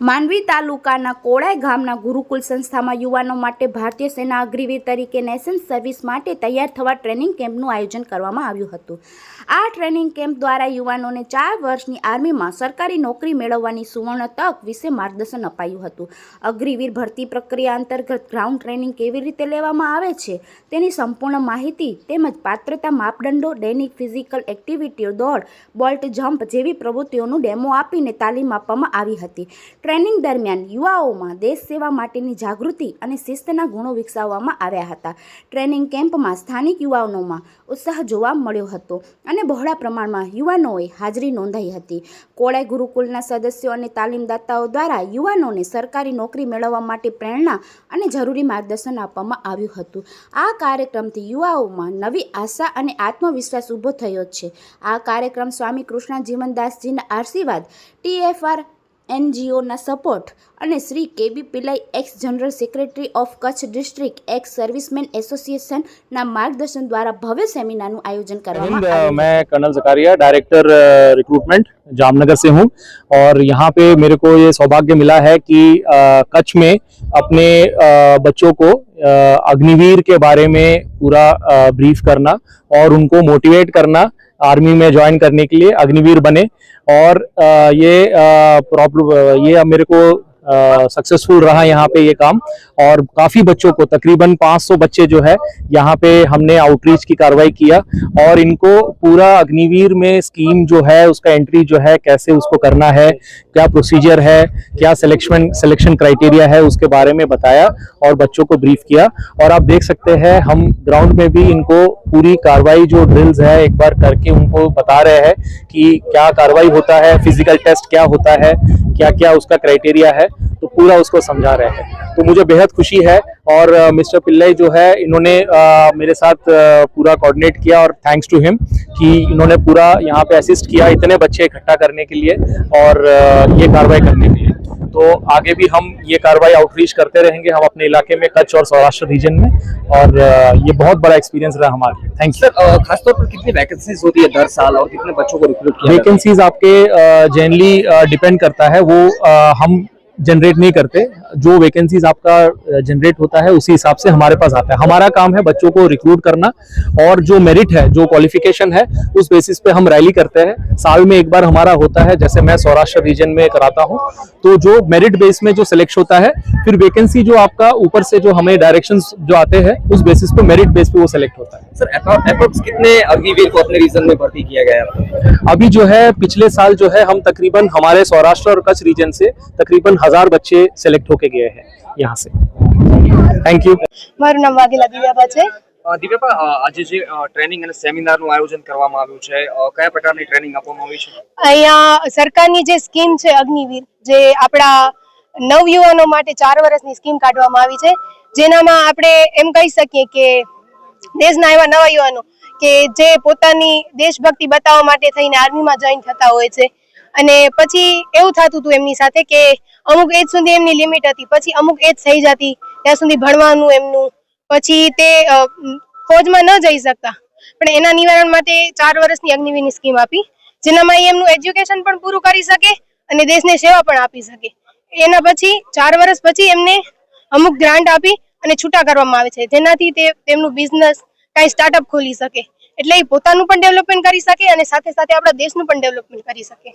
માંડવી તાલુકાના કોડાઈ ગામના ગુરુકુલ સંસ્થામાં યુવાનો માટે ભારતીય સેના અગ્રીવીર તરીકે નેશન સર્વિસ માટે તૈયાર થવા ટ્રેનિંગ કેમ્પનું આયોજન કરવામાં આવ્યું હતું. આ ટ્રેનિંગ કેમ્પ દ્વારા યુવાનોને ચાર વર્ષની આર્મીમાં સરકારી નોકરી મેળવવાની સુવર્ણ તક વિશે માર્ગદર્શન અપાયું હતું. અગ્રીવીર ભરતી પ્રક્રિયા અંતર્ગત ગ્રાઉન્ડ ટ્રેનિંગ કેવી રીતે લેવામાં આવે છે તેની સંપૂર્ણ માહિતી તેમજ પાત્રતા માપદંડો, દૈનિક ફિઝિકલ એક્ટિવિટીઓ, દોડ, બોલ્ટ જમ્પ જેવી પ્રવૃત્તિઓનું ડેમો આપીને તાલીમ આપવામાં આવી હતી. ટ્રેનિંગ દરમિયાન યુવાઓમાં દેશ સેવા માટેની જાગૃતિ અને શિસ્તના ગુણો વિકસાવવામાં આવ્યા હતા. ટ્રેનિંગ કેમ્પમાં સ્થાનિક યુવાનોમાં ઉત્સાહ જોવા મળ્યો હતો અને બહોળા પ્રમાણમાં યુવાનોએ હાજરી નોંધાઈ હતી. કોળાઈ ગુરુકુલના સદસ્યો અને તાલીમદાતાઓ દ્વારા યુવાનોને સરકારી નોકરી મેળવવા માટે પ્રેરણા અને જરૂરી માર્ગદર્શન આપવામાં આવ્યું હતું. આ કાર્યક્રમથી યુવાઓમાં નવી આશા અને આત્મવિશ્વાસ ઊભો થયો છે. આ કાર્યક્રમ સ્વામી કૃષ્ણ જીવનદાસજીના આશીર્વાદ ટીએફઆર એનજીઓના સપોર્ટ અને Shri KB Pillai ex general secretary of Kutch district ex servicemen એસોસિએશનના માર્ગદર્શન દ્વારા ભવ્ય સેમિનારનું આયોજન हिंद કરવામાં अ, આવ્યું मैं colonel Zakaria director recruitment Jamnagar से हूं और यहाँ पे मेरे को ये सौभाग्य मिला है कि अ, कच्छ में अपने अ, बच्चों को अ, अग्निवीर के बारे में पूरा ब्रीफ करना और उनको मोटिवेट करना आर्मी में ज्वाइन करने के लिए अग्निवीर बने और ये प्रॉब्लम ये मेरे को सक्सेसफुल रहा यहाँ पे ये काम और काफ़ी बच्चों को, तकरीबन 500 बच्चे जो है यहाँ पे हमने आउटरीच की कार्रवाई किया और इनको पूरा अग्निवीर में स्कीम जो है, उसका एंट्री जो है, कैसे उसको करना है, क्या प्रोसीजर है, क्या सिलेक्शन सिलेक्शन क्राइटेरिया है, उसके बारे में बताया और बच्चों को ब्रीफ किया और आप देख सकते हैं, हम ग्राउंड में भी इनको पूरी कार्रवाई जो ड्रिल्स है एक बार करके उनको बता रहे हैं कि क्या कार्रवाई होता है फ़िज़िकल टेस्ट क्या होता है क्या क्या उसका क्राइटेरिया है तो पूरा उसको समझा रहे हैं। तो मुझे बेहद खुशी है और मिस्टर पिल्लई जो है इन्होंने अ, मेरे साथ पूरा कोऑर्डिनेट किया और थैंक्स टू हिम कि इन्होंने पूरा यहाँ पे असिस्ट किया इतने बच्चे इकट्ठा करने के लिए और ये कार्रवाई करने के लिए। तो आगे भी हम ये कार्रवाई आउटरीच करते रहेंगे हम अपने इलाके में कच्छ और सौराष्ट्र रीजन में और ये बहुत बड़ा एक्सपीरियंस रहा हमारे लिए। थैंक यू सर खासतौर पर कितनी वैकेंसीज होती है दर साल और कितने बच्चों को रिक्रूट किया वैकेंसीज आपके जनरली डिपेंड करता है वो हम जनरेट नहीं करते। जो वैकेंसीज आपका जनरेट होता है उसी हिसाब से हमारे पास आता है। हमारा काम है बच्चों को रिक्रूट करना और जो मेरिट है जो क्वालिफिकेशन है उस बेसिस पे हम रैली करते हैं। साल में एक बार हमारा होता है जैसे मैं सौराष्ट्र रीजन में कराता हूँ तो जो मेरिट बेस में जो सिलेक्ट होता है फिर वैकेंसी जो आपका ऊपर से जो हमें डायरेक्शन जो आते हैं उस बेसिस पे मेरिट बेस पे वो सिलेक्ट होता है। सर अप्रोक्स कितने अग्निवीर को अपने रीजन में भर्ती किया गया है? अभी जो है पिछले साल जो है हम तकरीबन हमारे सौराष्ट्र और कच्छ रीजन से तकरीबन हज़ार बच्चे सिलेक्ट होके गए हैं यहाँ से थैंक यू મારું નામ વાઘેલા દિવ્યાબા છે અ, દિવ્યાબા અ, આજે જે ટ્રેનિંગ અને સેમિનારનું આયોજન કરવામાં આવ્યું છે અ, કયા પ્રકારની ટ્રેનિંગ આપવામાં આવી છે અહીંયા સરકારની જે સ્કીમ છે અગ્નિવીર જે આપણા નવયુવાનો માટે ચાર વર્ષની સ્કીમ કાઢવામાં આવી છે જેનામાં આપણે એમ કહી શકીએ કે દેશના એવા નવા યુવાનો કે જે પોતાની દેશભક્તિ બતાવવા માટે થઈને આર્મીમાં જોઈન થતા હોય છે અને પછી એવું થતું હતું એમની સાથે કે અમુક એજ સુધી એમની લિમિટ હતી, પછી અમુક એજ થઈ જતી, ત્યાં સુધી ભણવાનું એમનું, પછી તે ફોજમાં ન જઈ શકતા. પણ એના નિવારણ માટે ચાર વર્ષની અગ્નિવીની સ્કીમ આપી, જેનામાં એ એમનું એજ્યુકેશન પણ પૂરું કરી શકે અને દેશને સેવા પણ આપી શકે. એના પછી ચાર વર્ષ પછી એમને અમુક ગ્રાન્ટ આપી અને છૂટા કરવામાં આવે છે. જેનાથી તે, તેમનું બિઝનેસ કાંઈ સ્ટાર્ટઅપ ખોલી શકે. એટલે એ પોતાનું પણ ડેવલપમેન્ટ કરી શકે અને સાથે સાથે આપણા દેશનું પણ ડેવલપમેન્ટ કરી શકે.